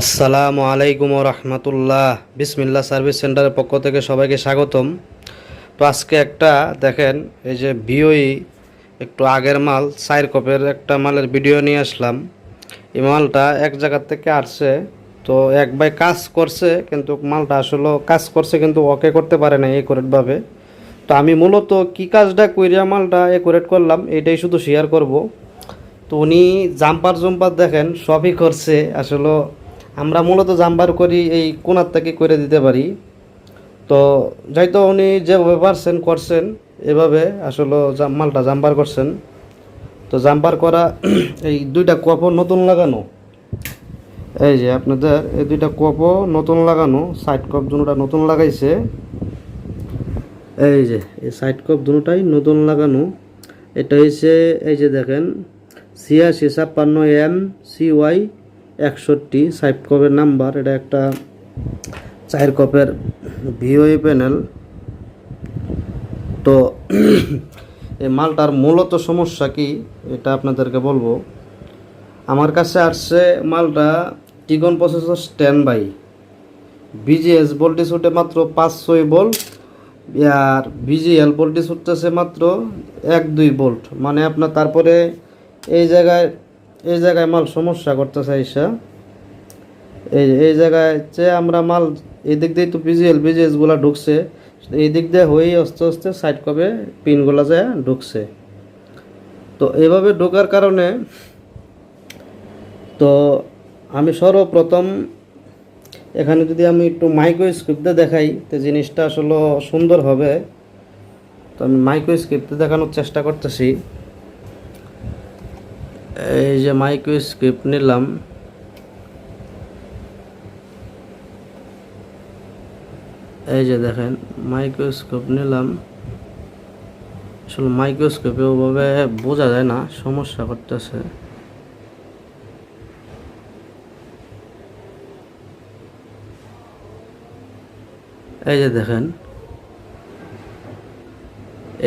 আসসালামু আলাইকুম রহমতুল্লাহ। বিসমিল্লা সার্ভিস সেন্টারের পক্ষ থেকে সবাইকে স্বাগতম। তো আজকে একটা, দেখেন, এই যে ভিওই একটু আগের মাল, সাইর কপের একটা মালের ভিডিও নিয়ে আসলাম। এই মালটা এক জায়গার থেকে আসছে, তো এক ভাই কাজ করছে, কিন্তু মালটা আসলে কাজ করছে, কিন্তু ওকে করতে পারে না একুরেটভাবে তো আমি মূলত কি কাজটা কইরা মালটা একুরেট করলাম এটাই শুধু শেয়ার করব। তো উনি জাম্পার জম্পার দেখেন, সবই করছে, আসলে আমরা মূলত জাম্বার করি, এই কোনার থেকে করে দিতে পারি। তো যাইতো উনি যেভাবে পারছেন, করছেন, এভাবে আসলে মালটা জাম্পার করছেন। তো জাম্পার করা এই দুইটা কপও নতুন লাগানো। এই যে আপনাদের, এই দুইটা কপও নতুন লাগানো সাইড কপ দুটা নতুন লাগাইছে। এই যে, এই সাইড কপ দুটাই নতুন লাগানো। এটা হয়েছে এই যে দেখেন, ছিয়াশি ছাপ্পান্ন এম সি ওয়াই একষট্টি সাইড কপের নাম্বার, এটা একটা চার কপের ভিওই প্যানেল। তো, এই মালটার মূলত সমস্যা কি, এটা আপনাদেরকে বলব। আমার কাছে আসছে মালটা T-con processor stand by BGS voltage উঠে মাত্র পাঁচ ছয় ভোল্ট, আর বিজিএল ভোল্টেজ উঠতেছে মাত্র এক দুই ভোল্ট। মানে আপনার তারপরে এই জায়গায় এই জায়গায় মাল সমস্যা করতেছে আইসা। এই এই জায়গায় যে আমরা মাল এই দিক দিয়ে তো বিজিএল বিজিএসগুলো ঢুকছে। এই দিক দিয়ে হয়ে আস্তে আস্তে সাইড কবে পিনগুলো যায় ঢুকছে। তো এভাবে ঢোকার কারণে তো আমি সর্বপ্রথম এখানে যদি আমি একটু মাইক্রো স্ক্রিপ্টে দেখাই, তো জিনিসটা আসলে সুন্দর হবে। তো আমি মাইক্রো স্ক্রিপ্টে দেখানোর চেষ্টা করতেছি। এই যে মাইক্রো স্ক্রিপ্ট নিলাম। এই যে দেখেন মাইক্রোস্কোপ নিলাম। আসলে মাইক্রোস্কোপে ওভাবে বোঝা যায় না, সমস্যা করতেছে। এই যে দেখেন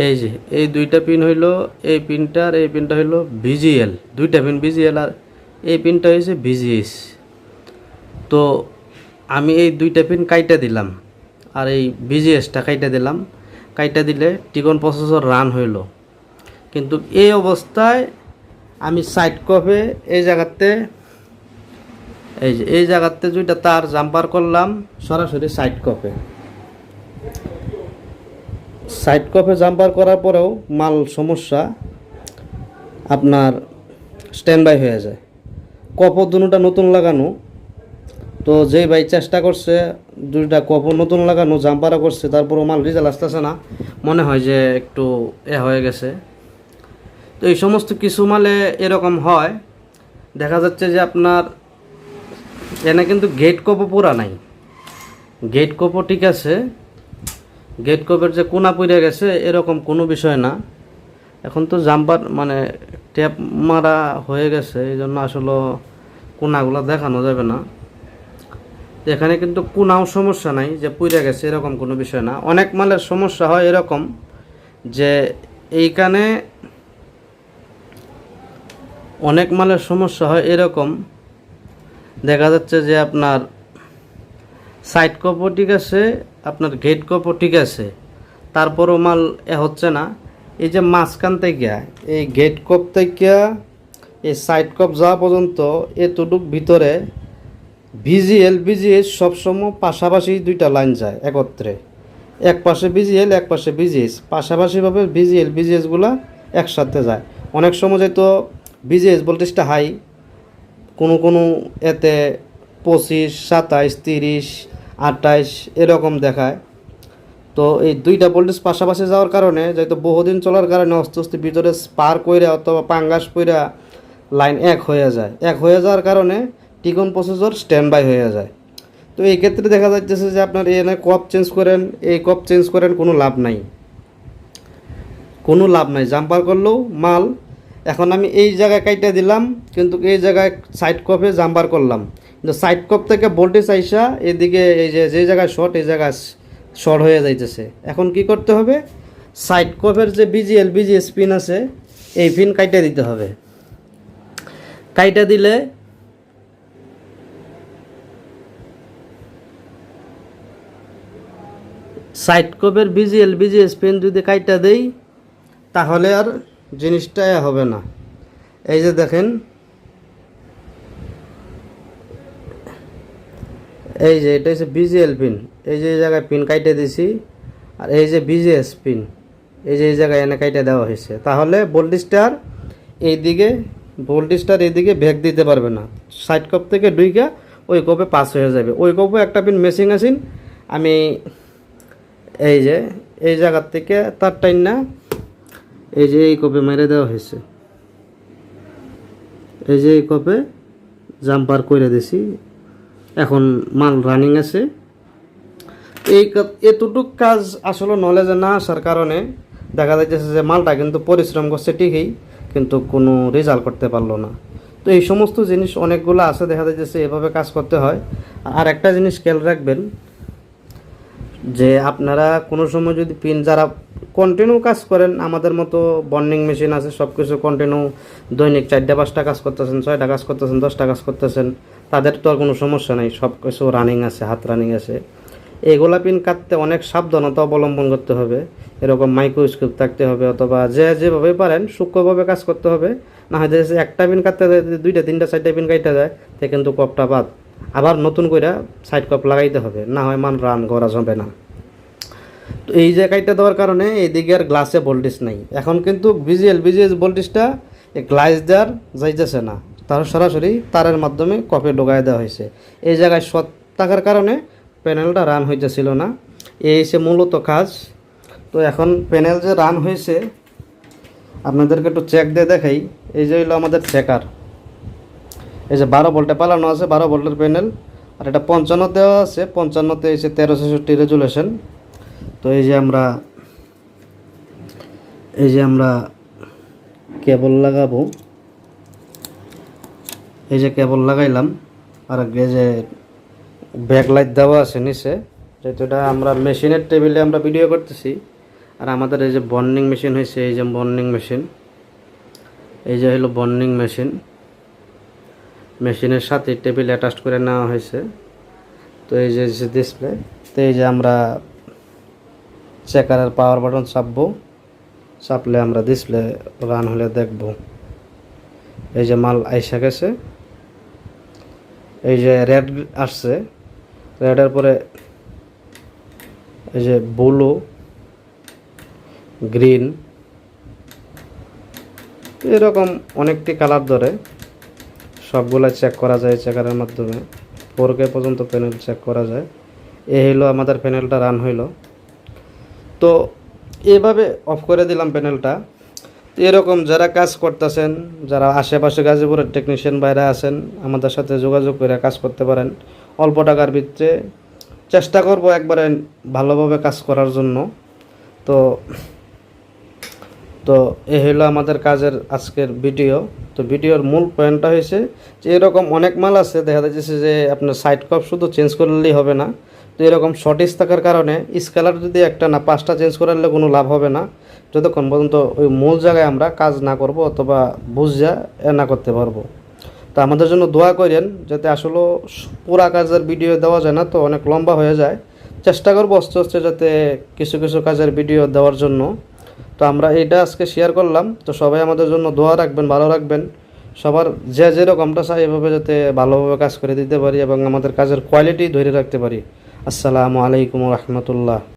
এই যে, এই দুইটা পিন হইল, এই পিনটা আর এই পিনটা হইল ভিজিএল দুইটা পিন ভিজিএল আর এই পিনটা হয়েছে ভিজিএস তো আমি এই দুইটা পিন কাইটা দিলাম আর এই ভিজিএসটা কাইটা দিলাম। কাইটা দিলে টিকন প্রসেসর রান হইল। কিন্তু এই অবস্থায় আমি সাইড কপে এই জায়গাতে, এই যে, এই জায়গাতে দুইটা তার জাম্পার করলাম, সরাসরি সাইড কপে সাইড কপে জাম্পার করার পরেও মাল সমস্যা, আপনার স্ট্যান্ড বাই হয়ে যায়। কপ দুটা নতুন লাগানো, তো যেই ভাই চেষ্টা করছে দুইটা কপ নতুন লাগানো, জাম্পারও করছে, তারপরও মাল রেজাল্ট আসতেছে না। মনে হয় যে একটু এ হয়ে গেছে। তো এই সমস্ত কিছু মালে এরকম হয়। দেখা যাচ্ছে যে আপনার এনে কিন্তু গেট কপও পুরা নাই। গেট কপও ঠিক আছে। গেট কপের যে কোনা পড়ে গেছে, এরকম কোনো বিষয় না। এখন তো জাম্পার মানে ট্যাপ মারা হয়ে গেছে এই জন্য আসলে কোনাগুলো দেখানো যাবে না। এখানে কিন্তু কোনাও সমস্যা নাই যে পুড়ে গেছে, এরকম কোনো বিষয় না। অনেক মালের সমস্যা হয় এরকম যে এইখানে অনেক মালের সমস্যা হয় এরকম। দেখা যাচ্ছে যে আপনার সাইড কপও ঠিক আছে আপনার গেট কপও ঠিক আছে, তারপরও মাল এ হচ্ছে না। এই যে মাঝখান থেকে, এই গেট কপ থেকে এই সাইড কপ যাওয়া পর্যন্ত এতটুক ভিতরে ভিজিএল বিজিএস সবসময় পাশাপাশি দুইটা লাইন যায় একত্রে। এক পাশে বিজিএল এক পাশে বিজিএস পাশাপাশিভাবে ভিজিএল বিজিএসগুলো একসাথে যায়। অনেক সময় যেহেতু বিজিএস ভোল্টেজটা হাই কোনো কোনো এতে পঁচিশ সাতাইশ তিরিশ আঠাইশ, এরকম দেখায়। তো এই দুইটা ভোল্টেজ পাশাপাশি যাওয়ার কারণে যেহেতু বহুদিন চলার কারণে আস্তে আস্তে ভিতরে স্পার কইরা অথবা পাঙ্গাস কইরা লাইন এক হয়ে যায়। এক হয়ে যাওয়ার কারণে টিকন প্রসেসর স্ট্যান্ড বাই হয়ে যায়। তো এই ক্ষেত্রে দেখা যাচ্ছে যে আপনার এনে কপ চেঞ্জ করেন, এই কপ চেঞ্জ করেন, কোনো লাভ নাই। কোনো লাভ নাই। জাম্পার করলেও মাল, এখন আমি এই জায়গায় কাইটা দিলাম, কিন্তু এই জায়গায় সাইড কপে জাম্পার করলাম। কিন্তু সাইড কপ থেকে ভোল্টেজ আইসা এদিকে এই যে যে জায়গায় শর্ট এই জায়গায় শর্ট হয়ে যাইতেছে। এখন কি করতে হবে? সাইড কপের যে বিজিএল বিজি স্পিন আছে, এই পিন কাইটা দিতে হবে। কাইটা দিলে সাইড কপের বিজিএল বিজি স্পিন যদি কাইটা দেই, তাহলে আর জিনিসটা হবে না। এই যে দেখেন এই যে, এটা হচ্ছে বিজিএল পিন এই যে জায়গায় পিন কাইটে দিছি, আর এই যে বিজিএস পিন এই যে এই জায়গায় এনে কাইটে দেওয়া হয়েছে। তাহলে ভোল্টেজটার এইদিকে ভোল্টেজটার এইদিকে ভেগ দিতে পারবে না। সাইড কপ থেকে ডুইকা ওই কপে পাস হয়ে যাবে। ওই কপে একটা পিন মেশিং আছেন আমি এই যে, এই জায়গার থেকে তার টাইন না, এই যে এই কপে মেরে দেওয়া হয়েছে। এই যে এই কপে জাম্পার করে দিছি। এখন মাল রানিং আছে। এই এতটুক কাজ আসলে নলেজে না আসার কারণে দেখা যাচ্ছে যে মালটা কিন্তু পরিশ্রম করছে ঠিকই, কিন্তু কোনো রেজাল্ট করতে পারল না। তো এই সমস্ত জিনিস অনেকগুলো আছে, দেখা যাচ্ছে এভাবে কাজ করতে হয়। আর একটা জিনিস খেয়াল রাখবেন, যে আপনারা কোনো সময় যদি পিন যারা কন্টিনিউ কাজ করেন, আমাদের মতো বন্ডিং মেশিন আছে সব কিছু কন্টিনিউ দৈনিক চারটা, পাঁচটা কাজ করতেছেন, ছয়টা কাজ করতেছেন, দশটা কাজ করতেছেন তাদের তো আর কোনো সমস্যা নেই সব কিছু রানিং আছে হাত রানিং আছে। এই গোলাপিন কাটতে অনেক সাবধানতা অবলম্বন করতে হবে এরকম মাইক্রোস্কোপ থাকতে হবে অথবা যে যেভাবে পারেন সূক্ষ্মভাবে কাজ করতে হবে না হয় যে একটা পিন কাটতে যায়, দুইটা তিনটা চারটা পিন কাটতে যায় তে কিন্তু কপটা বাদ। আবার নতুন করে সাইড কপ লাগাইতে হবে না হয় মান রান করা যাবে না। তো এই যে জায়গাটা দেওয়ার কারণে এইদিকে আর গ্লাসে ভোল্টেজ নাই। এখন কিন্তু বিজিএল বিজিএস ভোল্টেজটা গ্লাস দেওয়ার যাইতেছে না। তার সরাসরি তারের মাধ্যমে কপে ঢোকায় দেওয়া হয়েছে। এই জায়গায় শর্ট থাকার কারণে প্যানেলটা রান হইতেছিল না। এই হচ্ছে মূলত কাজ। তো এখন প্যানেল যে রান হয়েছে, আপনাদেরকে একটু চেক দিয়ে দেখাই। এই যে হইল আমাদের চেকার এই যে বারো ভোল্টে পালানো আছে, বারো ভোল্টের প্যানেল। আর এটা পঞ্চান্ন দেওয়া আছে, পঞ্চান্নতে এসে তেরো ছেষট্টি রেজুলেশন তো এই যে আমরা, এই যে আমরা কেবল লাগাবো। এই যে কেবল লাগাইলাম, আর এই যে ব্যাক লাইট দেওয়া আছে নিচে এটা আমরা মেশিনের টেবিলে আমরা ভিডিও করতেছি, আর আমাদের এই যে বন্ডিং মেশিন হয়েছে, এই যে বন্ডিং মেশিন এই যে হলো বন্ডিং মেশিন মেশিনের সাথে টেবিল অ্যাটাচ করে নেওয়া হয়েছে। তো এই যে ডিসপ্লে তো এই যে আমরা চেকারের পাওয়ার বাটন চাপবো, চাপলে আমরা ডিসপ্লে রান হলে দেখব। এই যে মাল আইসা গেছে। এই যে রেড আসছে রেডের পরে এই যে ব্লু গ্রিন এরকম অনেকটি কালার ধরে। সবগুলা চেক করা যায় চেকারের মাধ্যমে। ফোর কে পর্যন্ত প্যানেল চেক করা যায়। এই হইল আমাদের প্যানেলটা রান হইল। তো এভাবে অফ করে দিলাম প্যানেলটা তো এরকম যারা কাজ করতেছেন, যারা আশেপাশে গাজীপুরের টেকনিশিয়ান বাইরে আছেন, আমাদের সাথে যোগাযোগ করে কাজ করতে পারেন। অল্প টাকার ভিতরে চেষ্টা করব একবারে ভালোভাবে কাজ করার জন্য। তো তো এ হলো আমাদের কাজের আজকের ভিডিও। তো ভিডিওর মূল পয়েন্টটা হয়েছে যে এরকম অনেক মাল আছে, দেখা যাচ্ছে যে আপনার সাইড কপ শুধু চেঞ্জ করলেই হবে না। তো এরকম শর্টেজ থাকার কারণে স্কেলার যদি একটা না, পাঁচটা চেঞ্জ করালে কোনো লাভ হবে না। যতক্ষণ পর্যন্ত ওই মূল জায়গায় আমরা কাজ না করব অথবা বুঝা এ না করতে পারব। তো আমাদের জন্য দোয়া করেন যাতে আসলে পুরা কাজের ভিডিও দেওয়া যায় না তো অনেক লম্বা হয়ে যায়। চেষ্টা করব আস্তে আস্তে যাতে কিছু কিছু কাজের ভিডিও দেওয়ার জন্য। তো আমরা এটা আজকে শেয়ার করলাম। তো সবাই আমাদের জন্য দোয়া রাখবেন, ভালো রাখবেন। সবার যে যেরকমটা চাই এভাবে যাতে ভালোভাবে কাজ করে দিতে পারি এবং আমাদের কাজের কোয়ালিটি ধরে রাখতে পারি। আসসালামু আলাইকুম রহমতুল্লাহ।